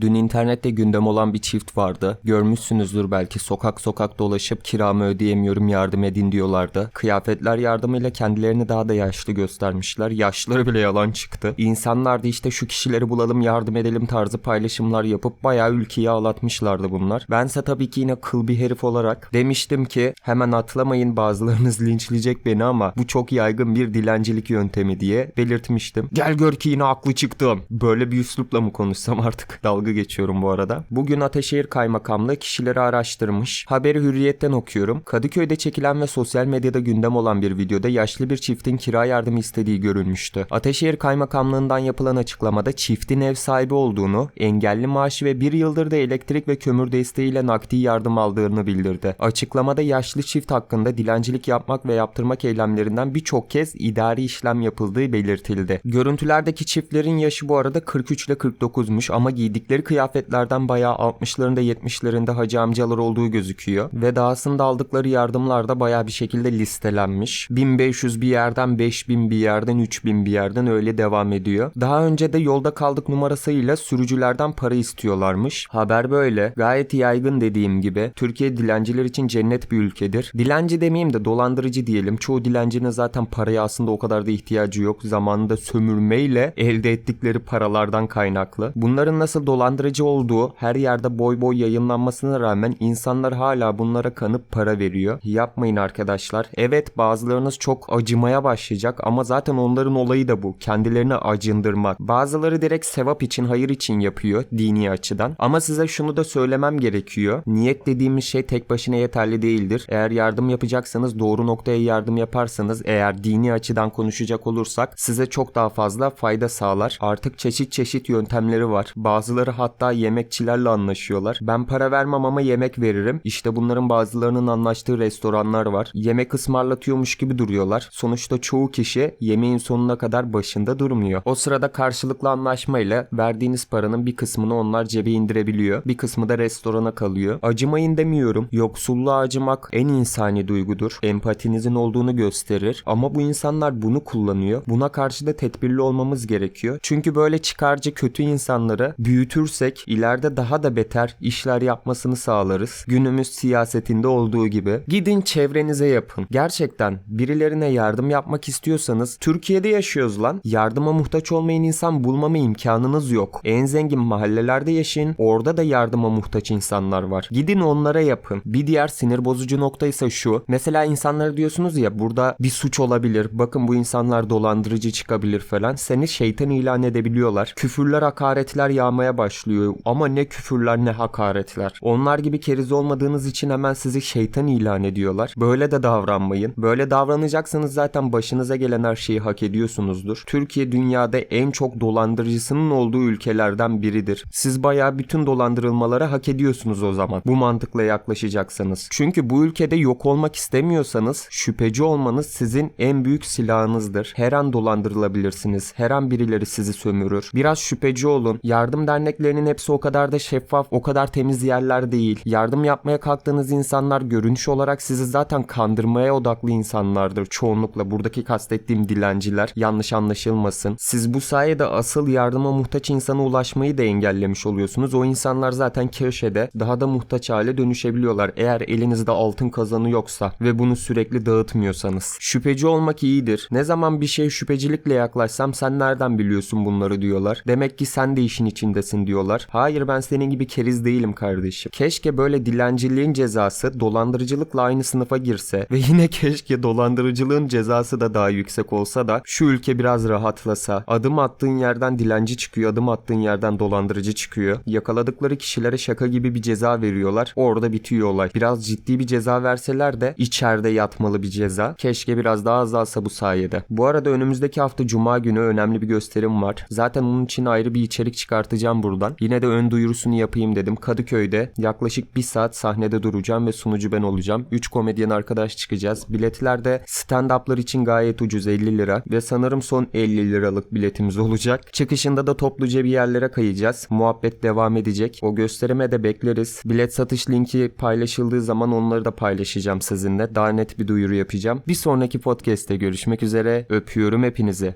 Dün internette gündem olan bir çift vardı. Görmüşsünüzdür belki sokak sokak dolaşıp kiramı ödeyemiyorum yardım edin diyorlardı. Kıyafetler yardımıyla kendilerini daha da yaşlı göstermişler. Yaşları bile yalan çıktı. İnsanlar da işte şu kişileri bulalım yardım edelim tarzı paylaşımlar yapıp bayağı ülkeyi ağlatmışlardı bunlar. Bense tabii ki yine kıl bir herif olarak demiştim ki hemen atlamayın bazılarınız linçleyecek beni ama bu çok yaygın bir dilencilik yöntemi diye belirtmiştim. Gel gör ki yine haklı çıktım. Böyle bir üslupla mı konuşsam artık geçiyorum bu arada. Bugün Ataşehir Kaymakamlığı kişileri araştırmış. Haberi hürriyetten okuyorum. Kadıköy'de çekilen ve sosyal medyada gündem olan bir videoda yaşlı bir çiftin kira yardımı istediği görülmüştü. Ataşehir Kaymakamlığından yapılan açıklamada çiftin ev sahibi olduğunu, engelli maaşı ve bir yıldır da elektrik ve kömür desteğiyle nakdi yardım aldığını bildirdi. Açıklamada yaşlı çift hakkında dilencilik yapmak ve yaptırmak eylemlerinden birçok kez idari işlem yapıldığı belirtildi. Görüntülerdeki çiftlerin yaşı bu arada 43 ile 49'muş ama giydikleri kıyafetlerden bayağı 60'larında 70'lerinde hacı amcalar olduğu gözüküyor. Ve dahasında aldıkları yardımlar da bayağı bir şekilde listelenmiş. 1500 bir yerden 5000 bir yerden 3000 bir yerden öyle devam ediyor. Daha önce de yolda kaldık numarasıyla sürücülerden para istiyorlarmış. Haber böyle. Gayet yaygın dediğim gibi. Türkiye dilenciler için cennet bir ülkedir. Dilenci demeyeyim de dolandırıcı diyelim. Çoğu dilencinin zaten paraya aslında o kadar da ihtiyacı yok. Zamanında sömürmeyle elde ettikleri paralardan kaynaklı. Bunların nasıl dolandırıcı olduğu her yerde boy boy yayınlanmasına rağmen insanlar hala bunlara kanıp para veriyor. Yapmayın arkadaşlar. Evet bazılarınız çok acımaya başlayacak ama zaten onların olayı da bu. Kendilerini acındırmak. Bazıları direkt sevap için, hayır için yapıyor dini açıdan. Ama size şunu da söylemem gerekiyor. Niyet dediğimiz şey tek başına yeterli değildir. Eğer yardım yapacaksanız doğru noktaya yardım yaparsanız eğer dini açıdan konuşacak olursak size çok daha fazla fayda sağlar. Artık çeşit çeşit yöntemleri var. Bazıları hatta yemekçilerle anlaşıyorlar. Ben para vermem ama yemek veririm. İşte bunların bazılarının anlaştığı restoranlar var. Yemek ısmarlatıyormuş gibi duruyorlar. Sonuçta çoğu kişi yemeğin sonuna kadar başında durmuyor. O sırada karşılıklı anlaşmayla verdiğiniz paranın bir kısmını onlar cebe indirebiliyor. Bir kısmı da restorana kalıyor. Acımayın demiyorum. Yoksulluğa acımak en insani duygudur. Empatinizin olduğunu gösterir. Ama bu insanlar bunu kullanıyor. Buna karşı da tedbirli olmamız gerekiyor. Çünkü böyle çıkarcı kötü insanları büyütürsek ileride daha da beter işler yapmasını sağlarız. Günümüz siyasetinde olduğu gibi. Gidin çevrenize yapın. Gerçekten birilerine yardım yapmak istiyorsanız Türkiye'de yaşıyoruz lan. Yardıma muhtaç olmayan insan bulmama imkanınız yok. En zengin mahallelerde yaşayın. Orada da yardıma muhtaç insanlar var. Gidin onlara yapın. Bir diğer sinir bozucu nokta ise şu. Mesela insanlara diyorsunuz ya burada bir suç olabilir. Bakın bu insanlar dolandırıcı çıkabilir falan. Seni şeytan ilan edebiliyorlar. Küfürler, hakaretler yağmaya başlıyor. Ama ne küfürler ne hakaretler. Onlar gibi keriz olmadığınız için hemen sizi şeytan ilan ediyorlar. Böyle de davranmayın. Böyle davranacaksanız zaten başınıza gelen her şeyi hak ediyorsunuzdur. Türkiye dünyada en çok dolandırıcısının olduğu ülkelerden biridir. Siz bayağı bütün dolandırılmaları hak ediyorsunuz o zaman. Bu mantıkla yaklaşacaksanız. Çünkü bu ülkede yok olmak istemiyorsanız şüpheci olmanız sizin en büyük silahınızdır. Her an dolandırılabilirsiniz. Her an birileri sizi sömürür. Biraz şüpheci olun. Yardım derneklerinin hepsi o kadar da şeffaf, o kadar temiz yerler değil. Yardım yapmaya kalktığınız insanlar görünüş olarak sizi zaten kandırmaya odaklı insanlardır. Çoğunlukla buradaki kastettiğim dilenciler yanlış anlaşılmasın. Siz bu sayede asıl yardıma muhtaç insana ulaşmayı da engellemiş oluyorsunuz. O insanlar zaten köşede daha da muhtaç hale dönüşebiliyorlar. Eğer elinizde altın kazanı yoksa ve bunu sürekli dağıtmıyorsanız. Şüpheci olmak iyidir. Ne zaman bir şey şüphecilikle yaklaşsam sen nereden biliyorsun bunları diyorlar. Demek ki sen de işin içindesin diyorlar. Hayır ben senin gibi keriz değilim kardeşim. Keşke böyle dilenciliğin cezası dolandırıcılıkla aynı sınıfa girse ve yine keşke dolandırıcılığın cezası da daha yüksek olsa da şu ülke biraz rahatlasa. Adım attığın yerden dilenci çıkıyor, adım attığın yerden dolandırıcı çıkıyor. Yakaladıkları kişilere şaka gibi bir ceza veriyorlar. Orada bitiyor olay. Biraz ciddi bir ceza verseler de içeride yatmalı bir ceza. Keşke biraz daha azalsa bu sayede. Bu arada önümüzdeki hafta Cuma günü önemli bir gösterim var. Zaten onun için ayrı bir içerik çıkartacağım buradan. Yine de ön duyurusunu yapayım dedim. Kadıköy'de yaklaşık bir saat sahnede duracağım ve sunucu ben olacağım. 3 komedyen arkadaş çıkacağız. Biletler de stand-up'lar için gayet ucuz 50 lira ve sanırım son 50 liralık biletimiz olacak. Çıkışında da topluca bir yerlere kayacağız. Muhabbet devam edecek. O gösterime de bekleriz. Bilet satış linki paylaşıldığı zaman onları da paylaşacağım sizinle. Daha net bir duyuru yapacağım. Bir sonraki podcast'te görüşmek üzere. Öpüyorum hepinizi.